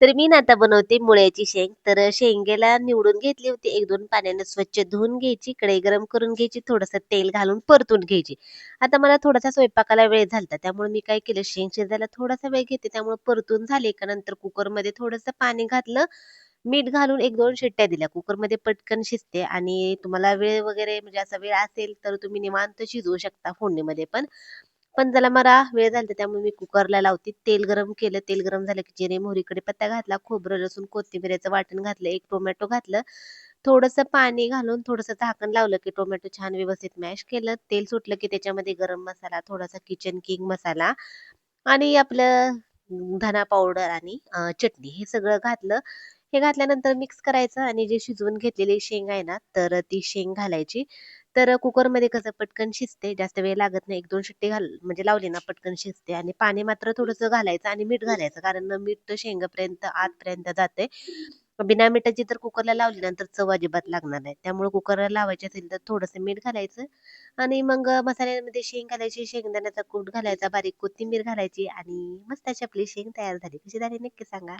तर मी ना आता बनवते मुळ्याची शेंग. तर शेंगेला निवडून घेतली होती. 1-2 पाण्याने स्वच्छ धुवून घ्यायची, कढई गरम करून घ्यायची, थोडंसं तेल घालून परतून घ्यायची. आता मला थोडासा स्वयंपाकाला वेळ झालता, त्यामुळे मी काय केलं शेंग शिजायला थोडासा वेळ घेते, त्यामुळे परतून झाले का नंतर कुकरमध्ये थोडंसं पाणी घातलं, मीठ घालून 1-2 शिट्ट्या दिल्या. कुकरमध्ये पटकन शिजते आणि तुम्हाला वेळ वगैरे म्हणजे असा वेळ असेल तर तुम्ही निवांत शिजवू शकता फोडणीमध्ये पण. पण जरा मला वेळ झाला त्यामुळे मी कुकरला लावते. तेल गरम केलं, तेल गरम झालं की जिरे, मोहरीकडे पत्ता घातला, खोबरं, लसूण, कोथिंबीरचं वाटण घातलं, एक टोमॅटो घातलं. थोडंसं पाणी घालून थोडंसं झाकण लावलं की टोमॅटो छान व्यवस्थित मॅश केलं. तेल सुटलं की त्याच्यामध्ये गरम मसाला, थोडासा किचन किंग मसाला आणि आपलं धना पावडर आणि चटणी हे सगळं घातलं. हे घातल्यानंतर मिक्स करायचं आणि जे शिजवून घेतलेली शेंग आहे ना, तर ती शेंग घालायची. तर कुकरमध्ये कसं पटकन शिजते, जास्त वेळ लागत नाही. 1-2 शिट्टी घाल म्हणजे लावली ना पटकन शिजते आणि पाणी मात्र थोडंसं घालायचं आणि मीठ घालायचं. कारण मीठ तर शेंगापर्यंत आतपर्यंत जाते. बिना मिठाची जर कुकरला लावली नंतर चव अजिबात लागणार नाही. त्यामुळे कुकरला लावायची असेल तर थोडंसं मीठ घालायचं आणि मग मसाल्यामध्ये शेंग घालायची, शेंगदाण्याचा कूट घालायचा, बारीक कोथिंबीर घालायची आणि मस्त अशी आपली शेंग तयार झाली. कशी झाली नक्की सांगा.